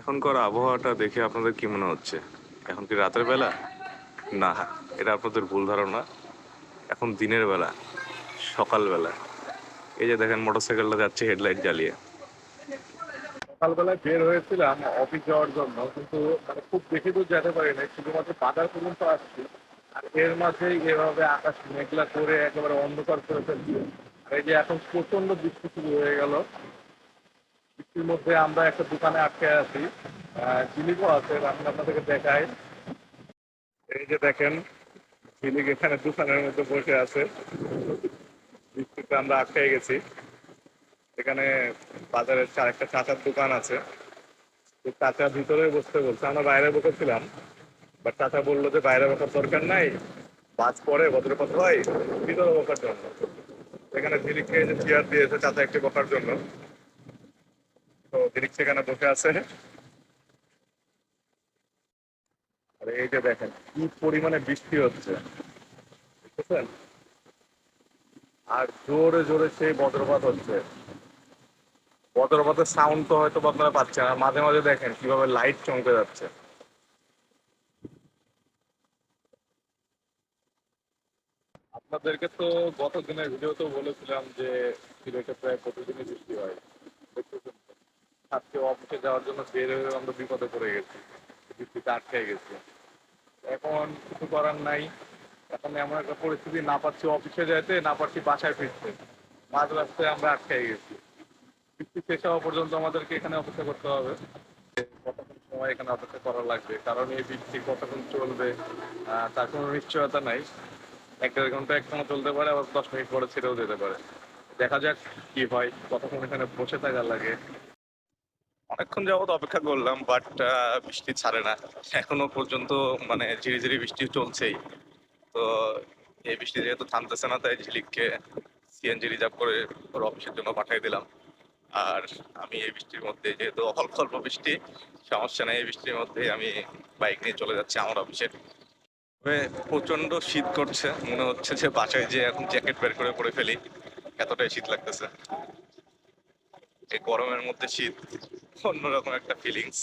এখনকার আবহাওয়াটা দেখে আপনাদের কি মনে হচ্ছে? এখন কি রাতের বেলা? না, এটা আপনাদের ভুল ধারণা। এখন দিনের বেলা সকালবেলা এই যে দেখেন, মোটরসাইকেলটা যাচ্ছে হেডলাইট জ্বালিয়ে। সকালবেলায় বের হয়েছিলাম অফিস যাওয়ার জন্য, কিন্তু মানে খুব বেশি দূর যেতে পারি নাই শুধুমাত্র বাজার পর্যন্ত আসছি। আর এর মাঝেই এভাবে আকাশ মেঘলা করে একেবারে অন্ধকার করে ফেলছে। এই যে এখন প্রচণ্ড বৃষ্টি শুরু হয়ে গেল বৃষ্টির মধ্যে আমরা একটা দোকানে আটকে আছি। ঝিলিকও আছে, আমি আপনাদেরকে দেখাই। এই যে দেখেন ঝিলিক এখানে দোকানের মধ্যে বসে আছে। বৃষ্টিতে আমরা আটকে গেছি। এখানে বাজারের একটা চাচার দোকান আছে। চাচা ভিতরে বসতে বলছে। আমরা বাইরে বসেছিলাম বাট চাচা বলল যে বাইরে বসার দরকার নাই। বাস পরে ভদ্রপথ হয়, ভিতরে বসার জন্য। এখানে ঝিলিককে যে চেয়ার দিয়েছে চাচা একটি বসার জন্য। তো ঝিলিক সেখানে বসে আছে। আর এই যে দেখেন, কি বৃষ্টি হচ্ছে। আর জোরে জোরে সেই বজ্রপাত হচ্ছে। বজ্রপাতের সাউন্ড তো হয়তো আপনারা পাচ্ছেন আর মাঝে মাঝে দেখেন কীভাবে লাইট চমকে যাচ্ছে। আপনাদেরকে তো গত দিনের ভিডিওতেও বলেছিলাম যে সিলেটে প্রায় প্রতিদিনই বৃষ্টি হয়। দেখতেছেন। আজকে অফিসে যাওয়ার জন্য বের হয়ে আমরা বিপদে পড়ে গেছি। বৃষ্টিতে আটকে গেছি। এখন কিছু করার নাই। এখন এমন একটা পরিস্থিতি, না পারছি অফিসে যেতে না পারছি বাসায় ফিরতে। মাঝ রাস্তায় আমরা আটকে গেছি। বৃষ্টি শেষ হওয়া পর্যন্ত আমাদেরকে এখানে অপেক্ষা করতে হবে। কতক্ষণ সময় এখানে অপেক্ষা করা লাগবে? কারণ এই বৃষ্টি কতক্ষণ চলবে? তার কোনো নিশ্চয়তা নাই। এক দেড় ঘণ্টা একসঙ্গে চলতে পারে, আবার দশ মিনিট পরে ছেড়েও যেতে পারে। দেখা যাক কি হয়, কতক্ষণ এখানে বসে থাকা লাগে। অনেকক্ষণ যাবত অপেক্ষা করলাম বাট বৃষ্টি ছাড়ে না। এখনও পর্যন্ত মানে ঝিরি ঝিরি বৃষ্টি চলছেই। তো এই বৃষ্টি যেহেতু থামতেছে না, তাই ঝিলিককে সিএনজি রিজার্ভ করে ওর অফিসের জন্য পাঠিয়ে দিলাম। আর আমি এই বৃষ্টির মধ্যে যেহেতু অল্প অল্প বৃষ্টি, সমস্যা নেই, এই বৃষ্টির মধ্যে আমি বাইক নিয়ে চলে যাচ্ছি আমার অফিসে। তবে প্রচণ্ড শীত করছে, মনে হচ্ছে যে বাসায় যে এখন জ্যাকেট বের করে পরে ফেলি। এতটাই শীত লাগতেছে। এই গরমের মধ্যে শীত অন্যরকম একটা ফিলিংস